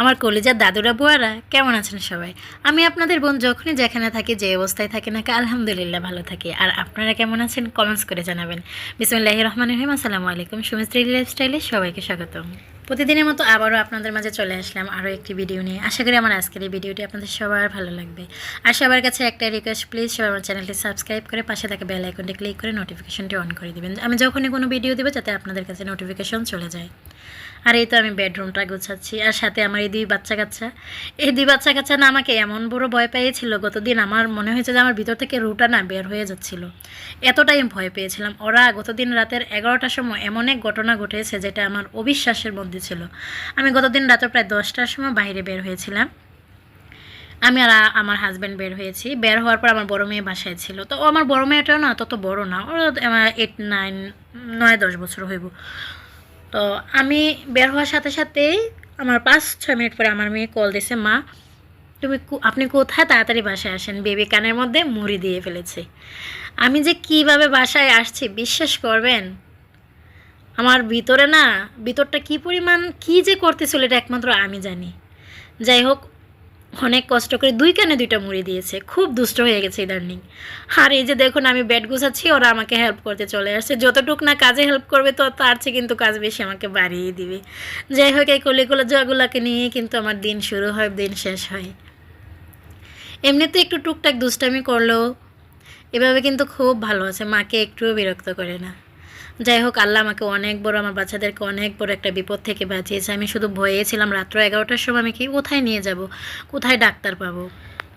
আমার কলিজার দাদুরা বুয়ারা, কেমন আছেন সবাই? আমি আপনাদের বোন যখনই যেখানে থাকি, যে অবস্থায় থাকি না আলহামদুলিল্লাহ ভালো থাকি। আর আপনারা কেমন আছেন? কমেন্টস করে জানাবেন। বিসমুল্লাহ রহমান রহিম, আসসালামু আলাইকুম। সুমিস্ত্রী লাইফস্টাইলে সবাইকে স্বাগতম। প্রতিদিনের মতো আবারও আপনাদের মাঝে চলে আসলাম আরও একটি ভিডিও নিয়ে। আশা করি আমার আজকের এই ভিডিওটি আপনাদের সবার ভালো লাগবে। আর সবার কাছে একটা রিকোয়েস্ট প্লিজ সবাই আমার চ্যানেলটি সাবস্ক্রাইব করে পাশে থাকা বেল আইকনটি ক্লিক করে নোটিফিকেশনটি অন করে দিবেন। আমি যখনই কোনো ভিডিও দেবো, যাতে আপনাদের কাছে নোটিফিকেশন চলে যায়। আর এই তো আমি বেডরুমটা গোছাচ্ছি, আর সাথে আমার এই দুই বাচ্চা কাচ্চা। এই দুই বাচ্চা কাচ্চা না আমাকে এমন বড় ভয় পেয়েছিল গতদিন আমার মনে হয়েছে যে আমার ভিতর থেকে রুটা না বের হয়ে যাচ্ছিল। এতটাই আমি ভয় পেয়েছিলাম। ওরা গতদিন রাতের এগারোটার সময় এমন এক ঘটনা ঘটেছে যেটা আমার অবিশ্বাসের মধ্যে ছিল। আমি গতদিন রাতে প্রায় দশটার সময় বাইরে বের হয়েছিলাম। আমি আর আমার হাজব্যান্ড বের হয়েছি। বের হওয়ার পর আমার বড় মেয়ে বাসায় ছিল। তো আমার বড় মেয়েটাও না তত বড় না। ওর এইট নাইন নয়, দশ বছর হইব। তো আমি বের হওয়ার সাথে সাথেই আমার পাঁচ, ছয় মিনিট পরে আমার মেয়ে কল দিয়েছে মা, তুমি আপনি কোথায়? তাড়াতাড়ি বাসায় আসেন। বেবি কানের মধ্যে মুড়ি দিয়ে ফেলেছে। আমি যে কীভাবে বাসায় আসছি, বিশ্বাস করবেন? আমার ভিতরে না, ভিতরটা কি পরিমাণ, কি যে করতেছিল এটা একমাত্র আমি জানি। যাই হোক অনেক কষ্ট করে দুই কানে দুইটা মুড়ি দিয়েছে। খুব দুষ্ট হয়ে গেছে ইদানিং। আর এই যে দেখুন, আমি বেড গুছাচ্ছি, ওরা আমাকে হেল্প করতে চলে আসছে। যতটুক না কাজে হেল্প করবে, তো তার চেয়ে কিন্তু কাজ বেশি আমাকে বাড়িয়ে দিবে। যাই হোক, এই কলিগুলো জগুলাকে নিয়ে কিন্তু আমার দিন শুরু হয়, দিন শেষ হয়। এমনিতে একটু টুকটাক দুষ্টামি করলেও এভাবে কিন্তু খুব ভালো আছে। মাকে একটুও বিরক্ত করে না। যাই হোক, আল্লাহ আমাকে অনেক বড়, আমার বাচ্চাদেরকে অনেক বড় একটা বিপদ থেকে বাঁচিয়েছে। আমি শুধু ভয়ে ছিলাম, রাত্র এগারোটার সময় আমি কি, কোথায় নিয়ে যাব? কোথায় ডাক্তার পাবো?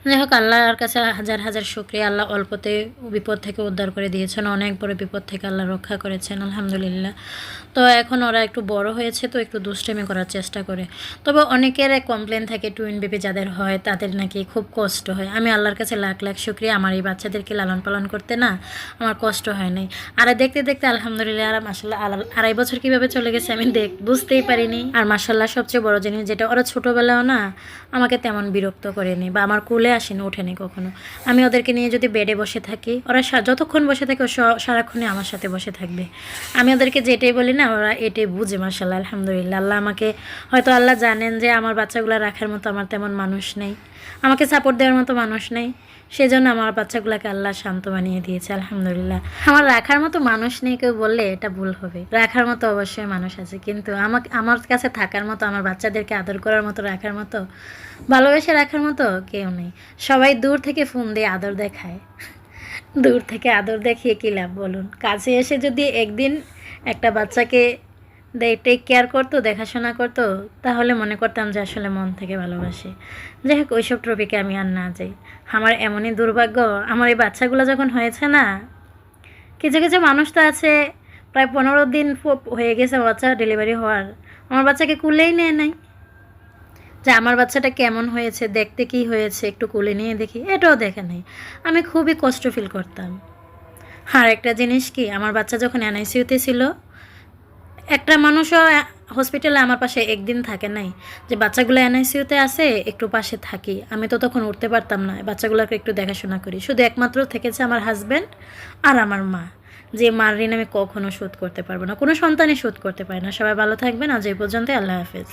যাই হোক আল্লাহর কাছে হাজার হাজার শুক্রিয়া। আল্লাহ অল্পতে বিপদ থেকে উদ্ধার করে দিয়েছেন, অনেক বড় বিপদ থেকে আল্লাহ রক্ষা করেছেন, আলহামদুলিল্লাহ। তো এখন ওরা একটু বড় হয়েছে, তো একটু দুষ্টামি করার চেষ্টা করে। তবে অনেকের কমপ্লেন থাকে টুইন বেবি যাদের হয়, তাদের নাকি খুব কষ্ট হয়। আমি আল্লাহর কাছে লাখ লাখ শুক্রিয়া, আমার এই বাচ্চাদেরকে লালন পালন করতে না আমার কষ্ট হয় নাই। আর দেখতে দেখতে আলহামদুলিল্লাহ, আর মাসাল্লাহ আড়াই বছর কীভাবে চলে গেছে আমি দেখ, বুঝতেই পারিনি। আর মাসাল্লাহ সবচেয়ে বড় জিনিস যেটা, ওরা ছোটোবেলাও না আমাকে তেমন বিরক্ত করেনি, বা আমার কোলে আসেনি, ওঠেনি কখনো। আমি ওদেরকে নিয়ে যদি বেডে বসে থাকি, ওরা যতক্ষণ বসে থাকে ও স- আমার সাথে বসে থাকবে। আমি ওদেরকে যেটাই বলি না, ওরা এটাই বুঝে মাসাল্লাহ আলহামদুলিল্লাহ। আল্লাহ আমাকে, হয়তো আল্লাহ জানেন যে আমার বাচ্চাগুলো রাখার মতো আমার তেমন মানুষ নেই। আমাকে সাপোর্ট দেওয়ার মতো মানুষ নেই। সেজন্য আমার বাচ্চাগুলোকে আল্লাহ শান্ত বানিয়ে দিয়েছে, আলহামদুলিল্লাহ। আমার রাখার মতো মানুষ নেই কেউ বললে এটা ভুল হবে। রাখার মতো অবশ্যই মানুষ আছে, কিন্তু আমাকে, আমার কাছে থাকার মতো, আমার বাচ্চাদেরকে আদর করার মতো, রাখার মতো, ভালোবেসে রাখার মতো কেউ নেই। সবাই দূর থেকে ফোন দিয়ে আদর দেখায়। দূর থেকে আদর দেখিয়ে কী লাভ বলুন? কাছে এসে যদি একদিন একটা বাচ্চাকে টেক কেয়ার করতো, দেখাশোনা করতো, তাহলে মনে করতাম যে আসলে মন থেকে ভালোবাসে। যাই হোক, ওইসব ট্রপিকে আমি আর না যাই। আমার এমনই দুর্ভাগ্য, আমার এই বাচ্চাগুলো যখন হয়েছে না, কিছু কিছু মানুষ তো আছে, প্রায় পনেরো দিন হয়ে গেছে বাচ্চা ডেলিভারি হওয়ার। আমার বাচ্চাকে কুলেই নেয় নাই। যে আমার বাচ্চাটা কেমন হয়েছে, দেখতে কি হয়েছে, একটু কুলে নিয়ে দেখি, এটাও দেখে নাই। আমি খুবই কষ্ট ফিল করতাম। আর একটা জিনিস কি, আমার বাচ্চা যখন এনআইসিউতে ছিল, একটা মানুষও হসপিটালে আমার পাশে একদিন থাকে নাই। যে বাচ্চাগুলো এনআইসিউতে আছে, একটু পাশে থাকি। আমি তো তখন উঠতে পারতাম না, বাচ্চাগুলোকে একটু দেখাশোনা করি। শুধু একমাত্র থেকেছে আমার হাজব্যান্ড আর আমার মা। যে মার ঋণ আমি কখনো শোধ করতে পারব না, কোনো সন্তানই শোধ করতে পারে না। সবাই ভালো থাকবেন, আজ এই পর্যন্ত আল্লাহ হাফেজ।